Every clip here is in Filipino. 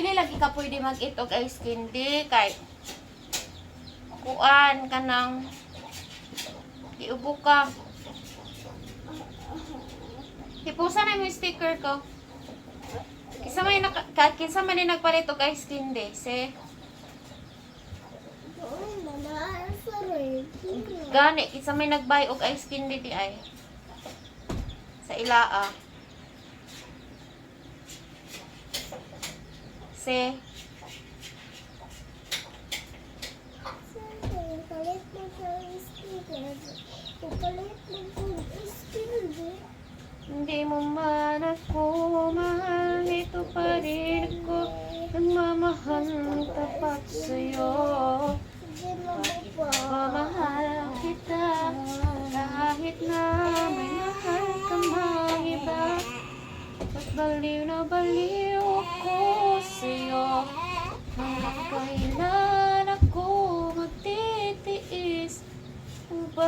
Dili lagi ka pwede mag-itog ice candy kay kuan ka nang iubo ka. Hipusa na mo sticker ko. Kisa man yung naka- ka- kinsa man yung nagpalit og ice candy, se. Gani, kinsa may nagbuy og ice candy di ay. Sa ilaa. Se. Hindi mo man ako mahal, ito pa rin ako nagmamahal ng tapat sa'yo. Pamahal kita kahit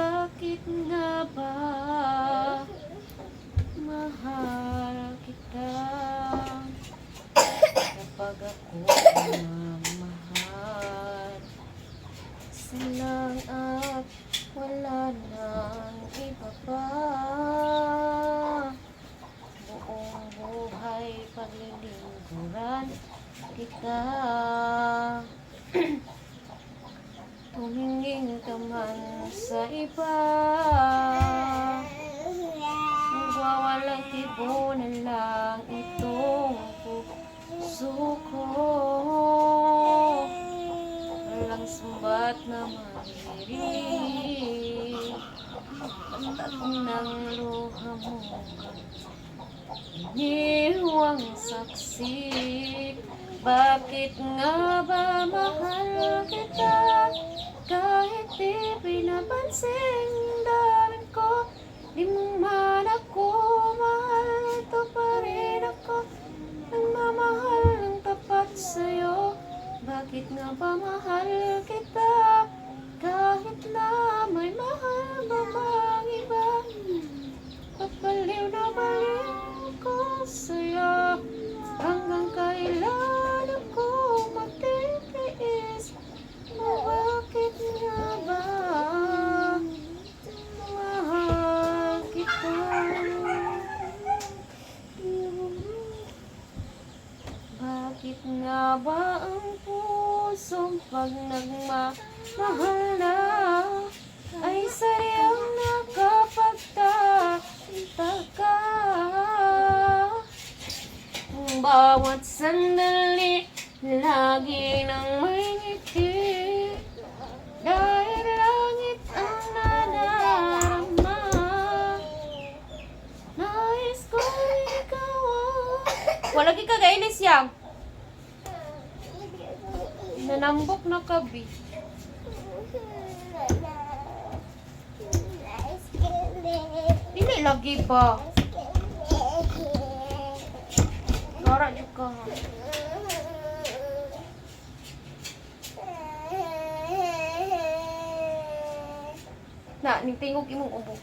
bakit nga ba mahal kita? Kapag ako mahal silang at wala nang iba pa Buong buhay paglilingkuran kita Tumingin ka man sa iba. Nagwawalang tibo na lang itong puso ko. Walang sumbat na maririnig. Ang ng luha mo. Iniwang saksi Bakit nga ba mahal pinapansin dalan ko. Di mo man ako mahal Ito pa rin ako. Nagmamahal ng tapat sa'yo. Bakit nga ba mahal kita? Kahit na may mahal ba bang iba Papaliw na baliw ko sa'yo Hanggang kailan ako magtitiis O bakit nga ba Mahal kita Bakit nga ba ang pusong pag nagmamahal na Ay sadyang nakapagtataka Ang bawat sandali Lagi nang may ngiti. Dahil langit ang nadarama. Nais ko ikaw Wala gi ka gailis yang Nanambok na kabi Dili lagi ba Nora juga Na, ning tingog imong ubo